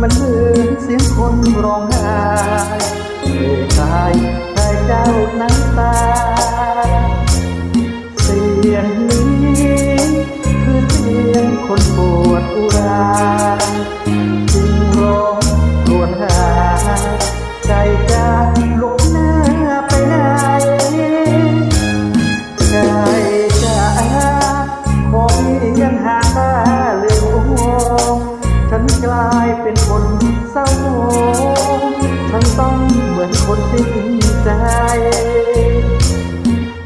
มันเหมือนเสียงคนร้องไห้เอ่ยกายใครเจ้าน้ำตา เสียงนี้คือเสียงคนปวดอุราจึงร้องรวนหาใจ เป็นคนเศร้าโศกฉันต้องเหมือนคนสิ้นใจ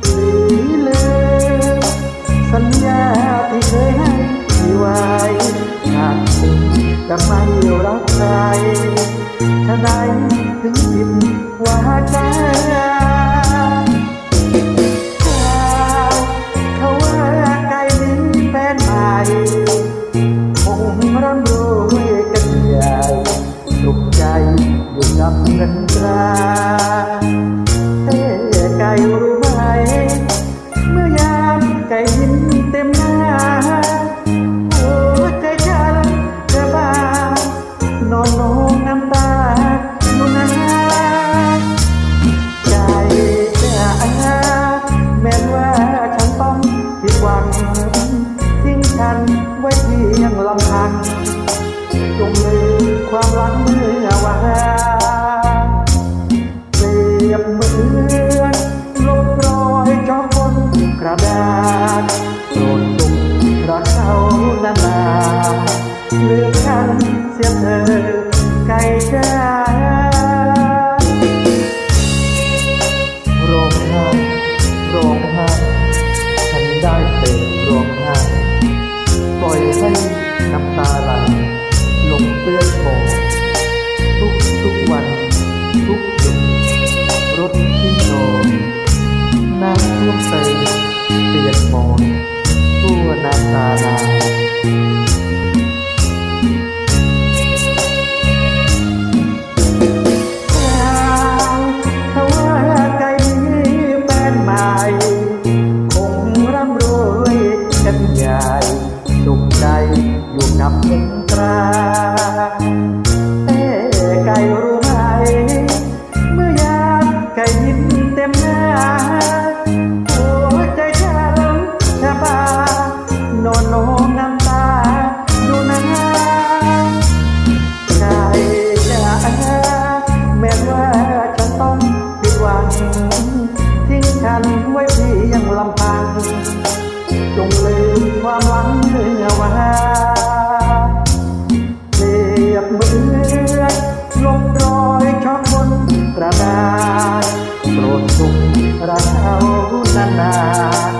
สีลืมสัญญาที่เคยให้ไว้หากสิ่งจะไม่รักใครฉะนั้นถึงผิดวาจ นองน้ำตาอยู่นานใจจะแม้ว่าฉันต้องผิดหวัง ทิ้งฉันไว้เพียงลำพังจงลืมความหลังเมื่อวานเปรียบเหมือนลบรอยจอมบนกระดาษ ได้แต่ร้องไห้ปล่อยให้น้ำตาไหลลงเปื้อนหมอกทุกทุกวัน ทุกหยุดรถที่นอนน้ำท่วมเต็มเปียกหมอนทั่วน้ำตาลาย ห็นตรรู้ไหม เมื่อยามไก่ยิ้มเต็มหน้าหัวใจฉันแทบบ้านอนโน้น้ำตา ดูนะไก่จ๋าแม้ว่าฉันต้องผิดหวัง ทิ้งฉันไว้เพียงลำพัง จงลืมความหวังเมื่อวาน สุขรักเขานาน